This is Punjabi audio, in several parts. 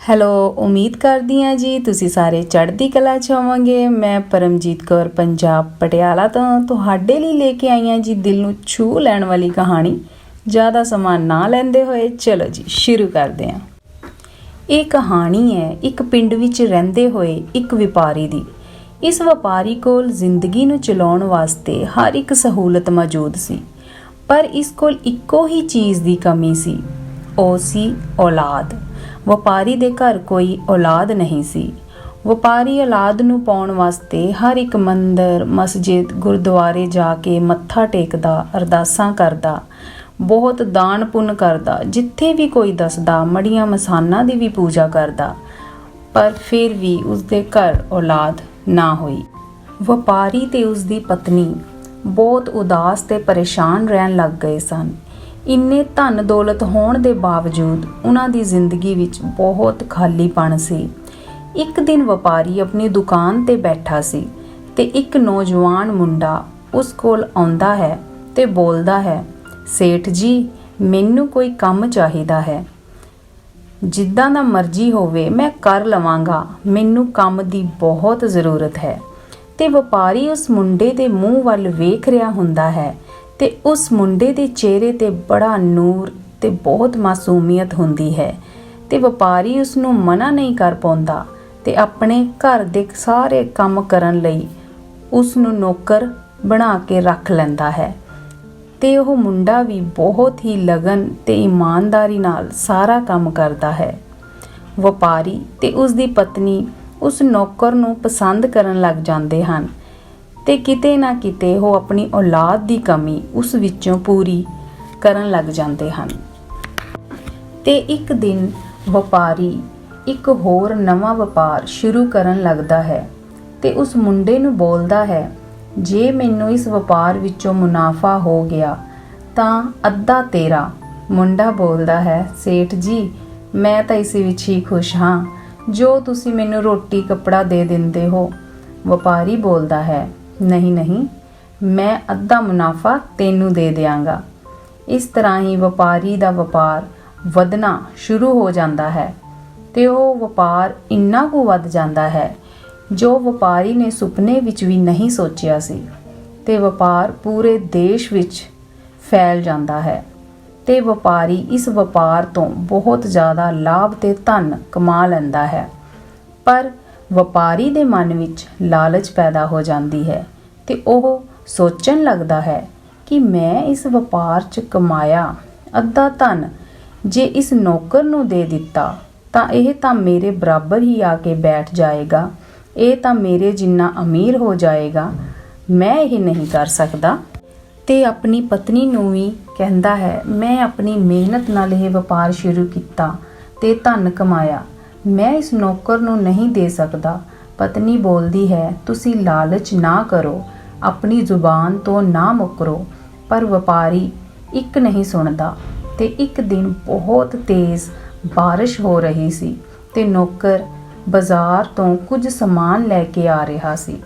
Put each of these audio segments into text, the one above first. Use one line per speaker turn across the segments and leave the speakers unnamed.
ਹੈਲੋ, ਉਮੀਦ ਕਰਦੀ ਹਾਂ ਜੀ ਤੁਸੀਂ ਸਾਰੇ ਚੜ੍ਹਦੀ ਕਲਾ ਚ ਹੋਵੋਗੇ। ਮੈਂ ਪਰਮਜੀਤ ਕੌਰ, ਪੰਜਾਬ, ਪਟਿਆਲਾ ਤੋਂ ਤੁਹਾਡੇ ਲਈ ਲੈ ਕੇ ਆਈ ਹਾਂ ਜੀ ਦਿਲ ਨੂੰ ਛੂ ਲੈਣ ਵਾਲੀ ਕਹਾਣੀ। ਜ਼ਿਆਦਾ ਸਮਾਂ ਨਾ ਲੈਂਦੇ ਹੋਏ, ਚਲੋ ਜੀ, ਸ਼ੁਰੂ ਕਰਦੇ ਹਾਂ। ਇਹ ਕਹਾਣੀ ਹੈ ਇੱਕ ਪਿੰਡ ਵਿੱਚ ਰਹਿੰਦੇ ਹੋਏ ਇੱਕ ਵਪਾਰੀ ਦੀ। ਇਸ ਵਪਾਰੀ ਕੋਲ ਜ਼ਿੰਦਗੀ ਨੂੰ ਚਲਾਉਣ ਵਾਸਤੇ ਹਰ ਇੱਕ ਸਹੂਲਤ ਮੌਜੂਦ ਸੀ, ਪਰ ਇਸ ਕੋਲ ਇੱਕੋ ਹੀ ਚੀਜ਼ ਦੀ ਕਮੀ ਸੀ, ਉਹ ਸੀ ਔਲਾਦ। ਵਪਾਰੀ ਦੇ ਘਰ ਕੋਈ ਔਲਾਦ ਨਹੀਂ ਸੀ। ਵਪਾਰੀ ਔਲਾਦ ਨੂੰ ਪਾਉਣ ਵਾਸਤੇ ਹਰ ਇੱਕ ਮੰਦਰ, ਮਸਜਿਦ, ਗੁਰਦੁਆਰੇ ਜਾ ਕੇ ਮੱਥਾ ਟੇਕਦਾ, ਅਰਦਾਸਾਂ ਕਰਦਾ, ਬਹੁਤ ਦਾਨ ਪੁੰਨ ਕਰਦਾ, ਜਿੱਥੇ ਵੀ ਕੋਈ ਦੱਸਦਾ, ਮੜੀਆਂ ਮਸਾਨਾਂ ਦੀ ਵੀ ਪੂਜਾ ਕਰਦਾ, ਪਰ ਫਿਰ ਵੀ ਉਸਦੇ ਘਰ ਔਲਾਦ ਨਾ ਹੋਈ। ਵਪਾਰੀ ਤੇ ਉਸਦੀ ਪਤਨੀ ਬਹੁਤ ਉਦਾਸ ਤੇ ਪਰੇਸ਼ਾਨ ਰਹਿਣ ਲੱਗ ਗਏ ਸਨ। ਇੰਨੇ ਧਨ ਦੌਲਤ ਹੋਣ ਦੇ ਬਾਵਜੂਦ ਉਹਨਾਂ ਦੀ ਜ਼ਿੰਦਗੀ ਵਿੱਚ ਬਹੁਤ ਖਾਲੀਪਣ ਸੀ। ਇੱਕ ਦਿਨ ਵਪਾਰੀ ਆਪਣੀ ਦੁਕਾਨ ਤੇ ਬੈਠਾ ਸੀ ਤੇ ਇੱਕ ਨੌਜਵਾਨ ਮੁੰਡਾ ਉਸ ਕੋਲ ਆਉਂਦਾ ਹੈ ਤੇ ਬੋਲਦਾ ਹੈ, ਸੇਠ ਜੀ, ਮੈਨੂੰ ਕੋਈ ਕੰਮ ਚਾਹੀਦਾ ਹੈ। ਜਿੱਦਾਂ ਦਾ ਮਰਜ਼ੀ ਹੋਵੇ, ਮੈਂ ਕਰ ਲਵਾਂਗਾ। ਮੈਨੂੰ ਕੰਮ ਦੀ ਬਹੁਤ ਜ਼ਰੂਰਤ ਹੈ। ਤੇ ਵਪਾਰੀ ਉਸ ਮੁੰਡੇ ਦੇ ਮੂੰਹ ਵੱਲ ਵੇਖ ਰਿਹਾ ਹੁੰਦਾ ਹੈ ਤੇ ਉਸ ਮੁੰਡੇ ਦੇ ਚਿਹਰੇ ਤੇ ਬੜਾ ਨੂਰ ਤੇ ਬਹੁਤ ਮਾਸੂਮੀਅਤ ਹੁੰਦੀ ਹੈ ਤੇ ਵਪਾਰੀ ਉਸ ਨੂੰ ਮਨਾ ਨਹੀਂ ਕਰ ਪਾਉਂਦਾ ਤੇ ਆਪਣੇ ਘਰ ਦੇ ਸਾਰੇ ਕੰਮ ਕਰਨ ਲਈ ਉਸ ਨੂੰ ਨੌਕਰ ਬਣਾ ਕੇ ਰੱਖ ਲੈਂਦਾ ਹੈ। ਤੇ ਉਹ ਮੁੰਡਾ ਵੀ ਬਹੁਤ ਹੀ ਲਗਨ ਤੇ ਇਮਾਨਦਾਰੀ ਨਾਲ ਸਾਰਾ ਕੰਮ ਕਰਦਾ ਹੈ। ਵਪਾਰੀ ਤੇ ਉਸ ਦੀ ਪਤਨੀ ਉਸ ਨੌਕਰ ਨੂੰ ਪਸੰਦ ਕਰਨ ਲੱਗ ਜਾਂਦੇ ਹਨ ਤੇ ਕਿਤੇ ਨਾ ਕਿਤੇ ਉਹ ਆਪਣੀ ਔਲਾਦ ਦੀ ਕਮੀ ਉਸ ਵਿੱਚੋਂ ਪੂਰੀ ਕਰਨ ਲੱਗ ਜਾਂਦੇ ਹਨ। ਤੇ ਇੱਕ ਦਿਨ ਵਪਾਰੀ ਇੱਕ ਹੋਰ ਨਵਾਂ ਵਪਾਰ ਸ਼ੁਰੂ ਕਰਨ ਲੱਗਦਾ ਹੈ ਤੇ ਉਸ ਮੁੰਡੇ ਨੂੰ ਬੋਲਦਾ ਹੈ, ਜੇ ਮੈਨੂੰ ਇਸ ਵਪਾਰ ਵਿੱਚੋਂ ਮੁਨਾਫਾ ਹੋ ਗਿਆ, ਤਾਂ ਅੱਧਾ ਤੇਰਾ। ਮੁੰਡਾ ਬੋਲਦਾ ਹੈ, ਸੇਠ ਜੀ, ਮੈਂ ਤਾਂ ਇਸ ਵਿੱਚ ਹੀ ਖੁਸ਼ ਹਾਂ। ਜੋ ਤੁਸੀਂ ਮੈਨੂੰ ਰੋਟੀ, ਕੱਪੜਾ ਦੇ ਦਿੰਦੇ ਹੋ। ਵਪਾਰੀ ਬੋਲਦਾ ਹੈ ਨਹੀਂ ਨਹੀਂ, ਮੈਂ ਅੱਧਾ ਮੁਨਾਫਾ ਤੈਨੂੰ ਦੇ ਦਿਆਂਗਾ। ਇਸ ਤਰ੍ਹਾਂ ਹੀ ਵਪਾਰੀ ਦਾ ਵਪਾਰ ਵਧਣਾ ਸ਼ੁਰੂ ਹੋ ਜਾਂਦਾ ਹੈ ਤੇ ਉਹ ਵਪਾਰ ਇੰਨਾ ਕੁ ਵੱਧ ਜਾਂਦਾ ਹੈ ਜੋ ਵਪਾਰੀ ਨੇ ਸੁਪਨੇ ਵਿੱਚ ਵੀ ਨਹੀਂ ਸੋਚਿਆ ਸੀ ਤੇ ਵਪਾਰ ਪੂਰੇ ਦੇਸ਼ ਵਿੱਚ ਫੈਲ ਜਾਂਦਾ ਹੈ ਤੇ ਵਪਾਰੀ ਇਸ ਵਪਾਰ ਤੋਂ ਬਹੁਤ ਜ਼ਿਆਦਾ ਲਾਭ ਤੇ ਧਨ ਕਮਾ ਲੈਂਦਾ ਹੈ। ਪਰ ਵਪਾਰੀ ਦੇ ਮਨ ਵਿੱਚ ਲਾਲਚ ਪੈਦਾ ਹੋ ਜਾਂਦੀ ਹੈ ਤੇ ਉਹ ਸੋਚਣ ਲੱਗਦਾ ਹੈ ਕਿ ਮੈਂ ਇਸ ਵਪਾਰ 'ਚ ਕਮਾਇਆ, ਅੱਧਾ ਧਨ ਜੇ ਇਸ ਨੌਕਰ ਨੂੰ ਦੇ ਦਿੱਤਾ, ਤਾਂ ਇਹ ਤਾਂ ਮੇਰੇ ਬਰਾਬਰ ਹੀ ਆ ਕੇ ਬੈਠ ਜਾਏਗਾ, ਇਹ ਤਾਂ ਮੇਰੇ ਜਿੰਨਾ ਅਮੀਰ ਹੋ ਜਾਏਗਾ, ਮੈਂ ਇਹ ਨਹੀਂ ਕਰ ਸਕਦਾ। ਤੇ ਆਪਣੀ ਪਤਨੀ ਨੂੰ ਵੀ ਕਹਿੰਦਾ ਹੈ, ਮੈਂ ਆਪਣੀ ਮਿਹਨਤ ਨਾਲ ਇਹ ਵਪਾਰ ਸ਼ੁਰੂ ਕੀਤਾ ਤੇ ਧਨ ਕਮਾਇਆ ਮੈਂ ਇਸ ਨੌਕਰ ਨੂੰ ਨਹੀਂ ਦੇ ਸਕਦਾ। ਪਤਨੀ ਬੋਲਦੀ ਹੈ, ਤੁਸੀਂ ਲਾਲਚ ਨਾ ਕਰੋ, ਆਪਣੀ ਜ਼ੁਬਾਨ ਤੋਂ ਨਾ ਮੁਕਰੋ, ਪਰ ਵਪਾਰੀ ਇੱਕ ਨਹੀਂ ਸੁਣਦਾ। ਤੇ ਇੱਕ ਦਿਨ ਬਹੁਤ ਤੇਜ਼ ਬਾਰਿਸ਼ ਹੋ ਰਹੀ ਸੀ ਤੇ ਨੌਕਰ ਬਾਜ਼ਾਰ ਤੋਂ ਕੁਝ ਸਮਾਨ ਲੈ ਕੇ ਆ ਰਿਹਾ ਸੀ।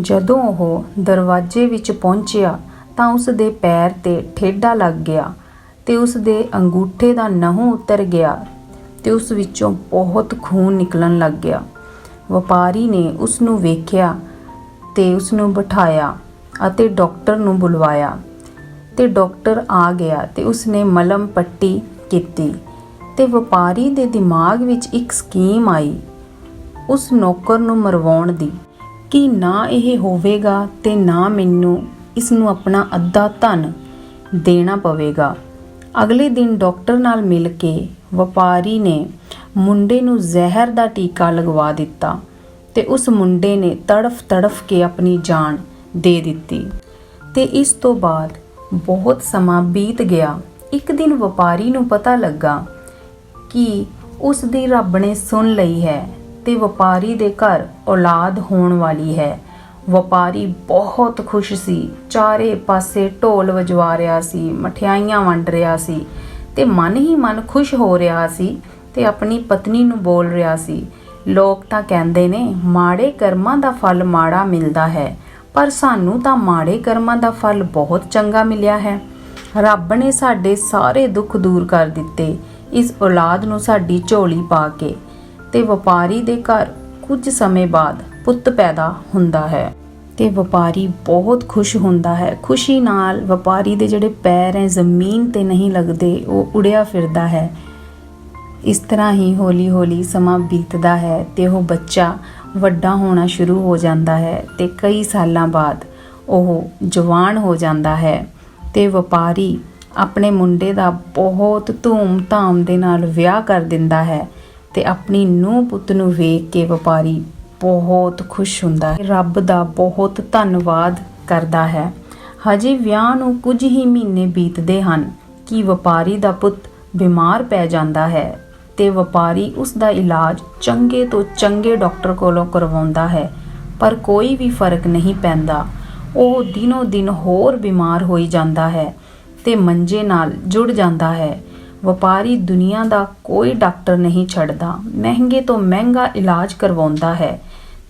ਜਦੋਂ ਉਹ ਦਰਵਾਜ਼ੇ ਵਿੱਚ ਪਹੁੰਚਿਆ ਤਾਂ ਉਸ ਦੇ ਪੈਰ ਤੇ ਠੇਡਾ ਲੱਗ ਗਿਆ ਤੇ ਉਸ ਦੇ ਅੰਗੂਠੇ ਦਾ ਨਹੁੰ ਉਤਰ ਗਿਆ। ਤੇ ਉਸ ਵਿੱਚੋਂ ਬਹੁਤ ਖੂਨ ਨਿਕਲਣ ਲੱਗ ਗਿਆ। ਵਪਾਰੀ ਨੇ ਉਸ ਨੂੰ ਵੇਖਿਆ ਤੇ ਉਸ ਨੂੰ ਬਿਠਾਇਆ ਅਤੇ ਡਾਕਟਰ ਨੂੰ ਬੁਲਵਾਇਆ। ਤੇ ਡਾਕਟਰ ਆ ਗਿਆ ਤੇ ਉਸ ਨੇ ਮਲਮ ਪੱਟੀ ਕੀਤੀ ਤੇ ਵਪਾਰੀ ਦੇ ਦਿਮਾਗ ਵਿੱਚ ਇੱਕ ਸਕੀਮ ਆਈ। ਉਸ ਨੌਕਰ ਨੂੰ ਮਰਵਾਉਣ ਦੀ ਕਿ ਨਾ ਇਹ ਹੋਵੇਗਾ ਤੇ ਨਾ ਮੈਨੂੰ ਇਸ ਨੂੰ ਆਪਣਾ ਅੱਧਾ ਧਨ ਦੇਣਾ ਪਵੇਗਾ। ਅਗਲੇ ਦਿਨ ਡਾਕਟਰ ਨਾਲ ਮਿਲ ਕੇ ਵਪਾਰੀ ਨੇ ਮੁੰਡੇ ਨੂੰ ਜ਼ਹਿਰ ਦਾ ਟੀਕਾ ਲਗਵਾ ਦਿੱਤਾ ਤੇ ਉਸ ਮੁੰਡੇ ਨੇ ਤੜਫ ਤੜਫ ਕੇ ਆਪਣੀ ਜਾਨ ਦੇ ਦਿੱਤੀ। ਤੇ ਇਸ ਤੋਂ ਬਾਅਦ ਬਹੁਤ ਸਮਾਂ ਬੀਤ ਗਿਆ। ਇੱਕ ਦਿਨ ਵਪਾਰੀ ਨੂੰ ਪਤਾ ਲੱਗਾ ਕਿ ਉਸ ਦੀ ਰੱਬ ਨੇ ਸੁਣ ਲਈ ਹੈ ਤੇ ਵਪਾਰੀ ਦੇ ਘਰ ਔਲਾਦ ਹੋਣ ਵਾਲੀ ਹੈ। ਵਪਾਰੀ ਬਹੁਤ ਖੁਸ਼ ਸੀ, ਚਾਰੇ ਪਾਸੇ ਢੋਲ ਵਜਵਾ ਰਿਹਾ ਸੀ, ਮਠਿਆਈਆਂ ਵੰਡ ਰਿਹਾ ਸੀ। ਤੇ ਮਨ ਹੀ ਮਨ ਖੁਸ਼ ਹੋ ਰਿਹਾ ਸੀ ਤੇ ਆਪਣੀ ਪਤਨੀ ਨੂੰ ਬੋਲ ਰਿਹਾ ਸੀ, ਲੋਕ ਤਾਂ ਕਹਿੰਦੇ ਨੇ ਮਾੜੇ ਕਰਮਾਂ ਦਾ ਫਲ ਮਾੜਾ ਮਿਲਦਾ ਹੈ, ਪਰ ਸਾਨੂੰ ਤਾਂ ਮਾੜੇ ਕਰਮਾਂ ਦਾ ਫਲ ਬਹੁਤ ਚੰਗਾ ਮਿਲਿਆ ਹੈ। ਰੱਬ ਨੇ ਸਾਡੇ ਸਾਰੇ ਦੁੱਖ ਦੂਰ ਕਰ ਦਿੱਤੇ, ਇਸ ਔਲਾਦ ਨੂੰ ਸਾਡੀ ਝੋਲੀ ਪਾ ਕੇ ਤੇ ਵਪਾਰੀ ਦੇ ਘਰ ਕੁਝ ਸਮੇਂ ਬਾਅਦ ਪੁੱਤ ਪੈਦਾ ਹੁੰਦਾ ਹੈ। ਤੇ ਵਪਾਰੀ ਬਹੁਤ ਖੁਸ਼ ਹੁੰਦਾ ਹੈ। ਖੁਸ਼ੀ ਨਾਲ ਵਪਾਰੀ ਦੇ ਜਿਹੜੇ ਪੈਰ ਹੈ, ਜ਼ਮੀਨ ਤੇ ਨਹੀਂ ਲੱਗਦੇ, ਉਹ ਉੜਿਆ ਫਿਰਦਾ ਹੈ। ਇਸ ਤਰ੍ਹਾਂ ਹੀ ਹੌਲੀ-ਹੌਲੀ ਸਮਾਂ ਬੀਤਦਾ ਹੈ ਤੇ ਉਹ ਬੱਚਾ ਵੱਡਾ ਹੋਣਾ ਸ਼ੁਰੂ ਹੋ ਜਾਂਦਾ ਹੈ ਤੇ ਕਈ ਸਾਲਾਂ ਬਾਅਦ ਉਹ ਜਵਾਨ ਹੋ ਜਾਂਦਾ ਹੈ ਤੇ ਵਪਾਰੀ ਆਪਣੇ ਮੁੰਡੇ ਦਾ ਬਹੁਤ ਧੂਮ-ਧਾਮ ਦੇ ਨਾਲ ਵਿਆਹ ਕਰ ਦਿੰਦਾ ਹੈ ਤੇ ਆਪਣੀ ਨੂੰਹ ਪੁੱਤ ਨੂੰ ਵੇਖ ਕੇ ਵਪਾਰੀ ਬਹੁਤ ਖੁਸ਼ ਹੁੰਦਾ ਹੈ। ਰੱਬ ਦਾ ਬਹੁਤ ਧੰਨਵਾਦ ਕਰਦਾ ਹੈ। ਹਜੇ ਵਿਆਹ ਨੂੰ ਕੁਝ ਹੀ ਮਹੀਨੇ ਬੀਤਦੇ ਹਨ ਕਿ ਵਪਾਰੀ ਦਾ ਪੁੱਤ ਬਿਮਾਰ ਪੈ ਜਾਂਦਾ ਹੈ ਤੇ ਵਪਾਰੀ ਉਸ ਦਾ ਇਲਾਜ ਚੰਗੇ ਤੋਂ ਚੰਗੇ ਡਾਕਟਰ ਕੋਲੋਂ ਕਰਵਾਉਂਦਾ ਹੈ, ਪਰ ਕੋਈ ਵੀ ਫ਼ਰਕ ਨਹੀਂ ਪੈਂਦਾ। ਉਹ ਦਿਨੋ ਦਿਨ ਹੋਰ ਬਿਮਾਰ ਹੋਈ ਜਾਂਦਾ ਹੈ ਤੇ ਮੰਜੇ ਨਾਲ ਜੁੜ ਜਾਂਦਾ ਹੈ। ਵਪਾਰੀ ਦੁਨੀਆ ਦਾ ਕੋਈ ਡਾਕਟਰ ਨਹੀਂ ਛੱਡਦਾ। ਮਹਿੰਗੇ ਤੋਂ ਮਹਿੰਗਾ ਇਲਾਜ ਕਰਵਾਉਂਦਾ ਹੈ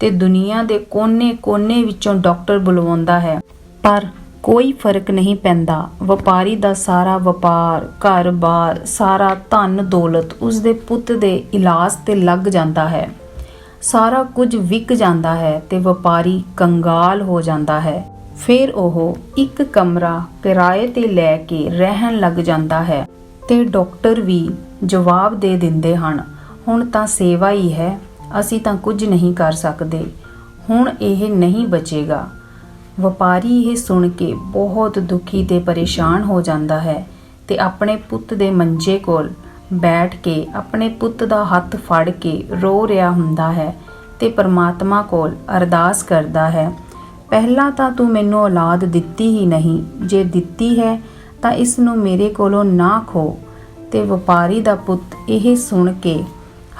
ਤੇ ਦੁਨੀਆ ਦੇ ਕੋਨੇ-ਕੋਨੇ ਵਿੱਚੋਂ ਡਾਕਟਰ ਬੁਲਵਾਉਂਦਾ ਹੈ। ਪਰ ਕੋਈ ਫ਼ਰਕ ਨਹੀਂ ਪੈਂਦਾ। ਵਪਾਰੀ ਦਾ ਸਾਰਾ ਵਪਾਰ ਘਰ-ਬਾਰ ਸਾਰਾ ਧਨ ਦੌਲਤ ਉਸ ਦੇ ਪੁੱਤ ਦੇ ਇਲਾਜ ਤੇ ਲੱਗ ਜਾਂਦਾ ਹੈ। ਸਾਰਾ ਕੁਝ ਵਿਕ ਜਾਂਦਾ ਹੈ ਤੇ ਵਪਾਰੀ ਕੰਗਾਲ ਹੋ ਜਾਂਦਾ ਹੈ। ਫਿਰ ਉਹ ਇੱਕ ਕਮਰਾ ਕਿਰਾਏ ਤੇ ਲੈ ਕੇ ਰਹਿਣ ਲੱਗ ਜਾਂਦਾ ਹੈ। ਤੇ ਡਾਕਟਰ ਵੀ ਜਵਾਬ ਦੇ ਦਿੰਦੇ ਹਨ, ਹੁਣ ਤਾਂ ਸੇਵਾ ਹੀ ਹੈ, ਅਸੀਂ ਤਾਂ ਕੁਝ ਨਹੀਂ ਕਰ ਸਕਦੇ, ਹੁਣ ਇਹ ਨਹੀਂ ਬਚੇਗਾ। ਵਪਾਰੀ ਇਹ ਸੁਣ ਕੇ ਬਹੁਤ ਦੁਖੀ ਤੇ ਪਰੇਸ਼ਾਨ ਹੋ ਜਾਂਦਾ ਹੈ ਤੇ ਆਪਣੇ ਪੁੱਤ ਦੇ ਮੰਜੇ ਕੋਲ ਬੈਠ ਕੇ ਆਪਣੇ ਪੁੱਤ ਦਾ ਹੱਥ ਫੜ ਕੇ ਰੋ ਰਿਹਾ ਹੁੰਦਾ ਹੈ ਤੇ ਪਰਮਾਤਮਾ ਕੋਲ ਅਰਦਾਸ ਕਰਦਾ ਹੈ, ਪਹਿਲਾਂ ਤਾਂ ਤੂੰ ਮੈਨੂੰ ਔਲਾਦ ਦਿੱਤੀ ਹੀ ਨਹੀਂ, ਜੇ ਦਿੱਤੀ ਹੈ ਤਾਂ ਇਸ ਨੂੰ ਮੇਰੇ ਕੋਲੋਂ ਨਾ ਖੋ। ਤੇ ਵਪਾਰੀ ਦਾ ਪੁੱਤ ਇਹ ਸੁਣ ਕੇ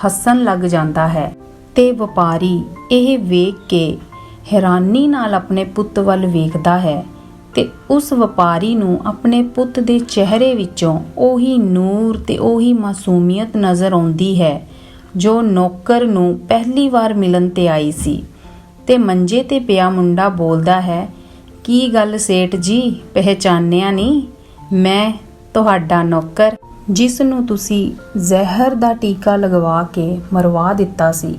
ਹੱਸਣ ਲੱਗ ਜਾਂਦਾ ਹੈ। ਤੇ ਵਪਾਰੀ ਇਹ ਵੇਖ ਕੇ ਹੈਰਾਨੀ ਨਾਲ ਆਪਣੇ ਪੁੱਤ ਵੱਲ ਵੇਖਦਾ ਹੈ ਤੇ ਉਸ ਵਪਾਰੀ ਨੂੰ ਆਪਣੇ ਪੁੱਤ ਦੇ ਚਿਹਰੇ ਵਿੱਚੋਂ ਉਹੀ ਨੂਰ ਤੇ ਉਹੀ ਮਾਸੂਮੀਅਤ ਨਜ਼ਰ ਆਉਂਦੀ ਹੈ, ਜੋ ਨੌਕਰ ਨੂੰ ਪਹਿਲੀ ਵਾਰ ਮਿਲਣ ਤੇ ਆਈ ਸੀ। ਤੇ ਮੰਜੇ ਤੇ ਪਿਆ ਮੁੰਡਾ ਬੋਲਦਾ ਹੈ, ਕੀ ਗੱਲ ਸੇਠ ਜੀ, ਪਹਿਚਾਨਿਆ ਨਹੀਂ ਮੈਂ ਤੁਹਾਡਾ ਨੌਕਰ ਜਿਸ ਨੂੰ ਤੁਸੀਂ ਜ਼ਹਿਰ ਦਾ ਟੀਕਾ ਲਗਵਾ ਕੇ ਮਰਵਾ ਦਿੱਤਾ ਸੀ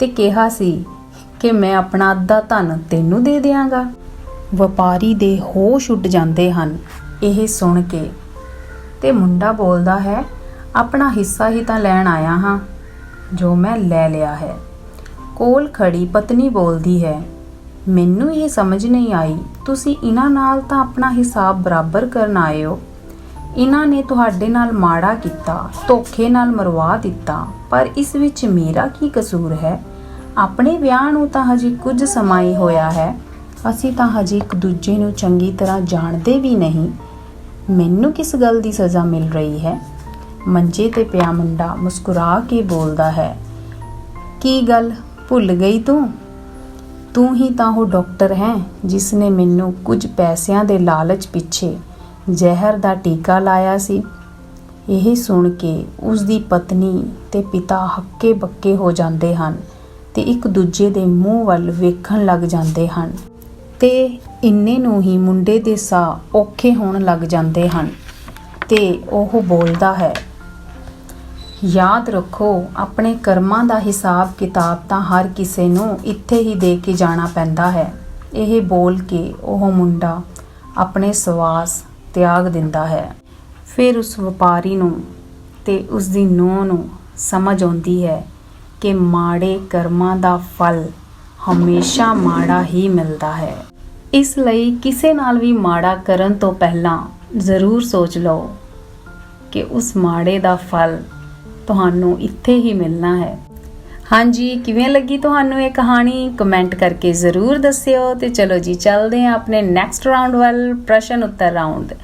ਤੇ ਕਿਹਾ ਸੀ ਕਿ ਮੈਂ ਆਪਣਾ ਅੱਧਾ ਧਨ ਤੈਨੂੰ ਦੇ ਦਿਆਂਗਾ। ਵਪਾਰੀ ਦੇ ਹੋਸ਼ ਉੱਡ ਜਾਂਦੇ ਹਨ, ਇਹ ਸੁਣ ਕੇ। ਤੇ ਮੁੰਡਾ ਬੋਲਦਾ ਹੈ, ਆਪਣਾ ਹਿੱਸਾ ਹੀ ਤਾਂ ਲੈਣ ਆਇਆ ਹਾਂ, ਜੋ ਮੈਂ ਲੈ ਲਿਆ ਹੈ। ਕੋਲ ਖੜੀ ਪਤਨੀ ਬੋਲਦੀ ਹੈ ਮੈਨੂੰ ਇਹ ਸਮਝ ਨਹੀਂ ਆਈ। ਤੁਸੀਂ ਇਹਨਾਂ ਨਾਲ ਤਾਂ ਆਪਣਾ ਹਿਸਾਬ ਬਰਾਬਰ ਕਰਨ ਆਏ ਹੋ। ਇਹਨਾਂ ਨੇ ਤੁਹਾਡੇ ਨਾਲ ਮਾੜਾ ਕੀਤਾ, ਧੋਖੇ ਨਾਲ ਮਰਵਾ ਦਿੱਤਾ। ਪਰ ਇਸ ਵਿੱਚ ਮੇਰਾ ਕੀ ਕਸੂਰ ਹੈ? ਆਪਣੇ ਵਿਆਹ ਨੂੰ ਤਾਂ ਹਜੇ ਕੁਝ ਸਮਾਂ ਹੀ ਹੋਇਆ ਹੈ। ਅਸੀਂ ਤਾਂ ਹਜੇ ਇੱਕ ਦੂਜੇ ਨੂੰ ਚੰਗੀ ਤਰ੍ਹਾਂ ਜਾਣਦੇ ਵੀ ਨਹੀਂ। ਮੈਨੂੰ ਕਿਸ ਗੱਲ ਦੀ ਸਜ਼ਾ ਮਿਲ ਰਹੀ ਹੈ? ਮੰਜੇ ਤੇ ਪਿਆ ਮੁੰਡਾ ਮੁਸਕਰਾ ਕੇ ਬੋਲਦਾ ਹੈ, ਕੀ ਗੱਲ? ਭੁੱਲ ਗਈ ਤੂੰ? ਤੂੰ ਹੀ ਤਾਂ ਉਹ ਡਾਕਟਰ ਹੈ ਜਿਸ ਨੇ ਮੈਨੂੰ ਕੁਝ ਪੈਸਿਆਂ ਦੇ ਲਾਲਚ ਪਿੱਛੇ ਜ਼ਹਿਰ ਦਾ ਟੀਕਾ ਲਾਇਆ ਸੀ। ਇਹ ਸੁਣ ਕੇ ਉਸ ਦੀ ਪਤਨੀ ਤੇ ਪਿਤਾ ਹੱਕੇ ਬੱਕੇ ਹੋ ਜਾਂਦੇ ਹਨ ਤੇ ਇੱਕ ਦੂਜੇ ਦੇ ਮੂੰਹ ਵੱਲ ਵੇਖਣ ਲੱਗ ਜਾਂਦੇ ਹਨ ਤੇ ਇੰਨੇ ਨੂੰ ਹੀ ਮੁੰਡੇ ਦੇ ਸਾਹ ਔਖੇ ਹੋਣ ਲੱਗ ਜਾਂਦੇ ਹਨ ਤੇ ਉਹ ਬੋਲਦਾ ਹੈ ਯਾਦ ਰੱਖੋ, ਆਪਣੇ ਕਰਮਾਂ ਦਾ ਹਿਸਾਬ ਕਿਤਾਬ ਤਾਂ ਹਰ ਕਿਸੇ ਨੂੰ ਇੱਥੇ ਹੀ ਦੇ ਕੇ ਜਾਣਾ ਪੈਂਦਾ ਹੈ। ਇਹ ਬੋਲ ਕੇ ਉਹ ਮੁੰਡਾ ਆਪਣੇ ਸਵਾਸ ਤਿਆਗ ਦਿੰਦਾ ਹੈ। ਫਿਰ ਉਸ ਵਪਾਰੀ ਨੂੰ ਤੇ ਉਸ ਦੀ ਨੂੰਹ ਨੂੰ ਸਮਝ ਆਉਂਦੀ ਹੈ ਕਿ ਮਾੜੇ ਕਰਮਾਂ ਦਾ ਫਲ ਹਮੇਸ਼ਾ ਮਾੜਾ ਹੀ ਮਿਲਦਾ ਹੈ। ਇਸ ਲਈ ਕਿਸੇ ਨਾਲ ਵੀ ਮਾੜਾ ਕਰਨ ਤੋਂ ਪਹਿਲਾਂ ਜ਼ਰੂਰ ਸੋਚ ਲਓ ਕਿ ਉਸ ਮਾੜੇ ਦਾ ਫਲ ਤੁਹਾਨੂੰ ਇੱਥੇ ਹੀ ਮਿਲਣਾ ਹੈ। ਹਾਂਜੀ, ਕਿਵੇਂ ਲੱਗੀ ਤੁਹਾਨੂੰ ਇਹ ਕਹਾਣੀ? ਕਮੈਂਟ ਕਰਕੇ ਜ਼ਰੂਰ ਦੱਸਿਓ ਤੇ ਚਲੋ ਜੀ, ਚੱਲਦੇ ਹਾਂ ਆਪਣੇ ਨੈਕਸਟ ਰਾਉਂਡ ਵੱਲ, ਪ੍ਰਸ਼ਨ ਉੱਤਰ ਰਾਉਂਡ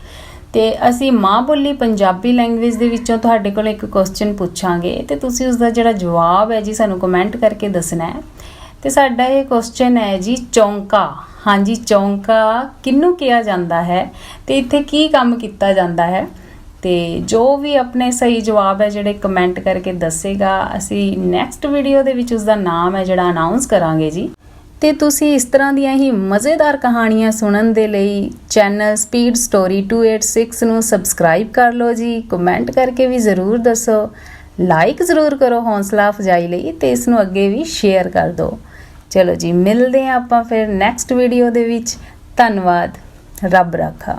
ਤੇ ਅਸੀਂ ਮਾਂ ਬੋਲੀ ਪੰਜਾਬੀ ਲੈਂਗੁਏਜ ਦੇ ਵਿੱਚੋਂ ਤੁਹਾਡੇ ਕੋਲ ਇੱਕ ਕੁਐਸਚਨ ਪੁੱਛਾਂਗੇ ਤੇ ਤੁਸੀਂ ਉਸ ਦਾ ਜਿਹੜਾ ਜਵਾਬ ਹੈ ਜੀ, ਸਾਨੂੰ ਕਮੈਂਟ ਕਰਕੇ ਦੱਸਣਾ ਹੈ। ਤੇ ਸਾਡਾ ਇਹ ਕੁਐਸਚਨ ਹੈ ਜੀ, ਚੌਂਕਾ। ਹਾਂਜੀ, ਚੌਂਕਾ ਕਿਹਨੂੰ ਕਿਹਾ ਜਾਂਦਾ ਹੈ ਤੇ ਇੱਥੇ ਕੀ ਕੰਮ ਕੀਤਾ ਜਾਂਦਾ ਹੈ? ਤੇ ਜੋ ਵੀ ਆਪਣੇ ਸਹੀ ਜਵਾਬ ਹੈ ਜਿਹੜੇ ਕਮੈਂਟ ਕਰਕੇ ਦੱਸੇਗਾ, ਅਸੀਂ ਨੈਕਸਟ ਵੀਡੀਓ ਦੇ ਵਿੱਚ ਉਸ ਦਾ ਨਾਮ ਹੈ ਜਿਹੜਾ ਅਨਾਉਂਸ ਕਰਾਂਗੇ ਜੀ। ਤੇ ਤੁਸੀਂ ਇਸ ਤਰ੍ਹਾਂ ਦੀਆਂ ਹੀ ਮਜ਼ੇਦਾਰ ਕਹਾਣੀਆਂ ਸੁਣਨ ਦੇ ਲਈ ਚੈਨਲ ਸਪੀਡ ਸਟੋਰੀ 286 ਨੂੰ ਸਬਸਕ੍ਰਾਈਬ ਕਰ ਲਓ ਜੀ। ਕਮੈਂਟ ਕਰਕੇ ਵੀ ਜ਼ਰੂਰ ਦੱਸੋ। ਲਾਈਕ ਜ਼ਰੂਰ ਕਰੋ ਹੌਸਲਾ ਅਫਜ਼ਾਈ ਲਈ ਤੇ ਇਸ ਨੂੰ ਅੱਗੇ ਵੀ ਸ਼ੇਅਰ ਕਰ ਦਿਓ। ਚਲੋ ਜੀ, ਮਿਲਦੇ ਹਾਂ ਆਪਾਂ ਫਿਰ ਨੈਕਸਟ ਵੀਡੀਓ ਦੇ ਵਿੱਚ। ਧੰਨਵਾਦ। ਰੱਬ ਰਾਖਾ।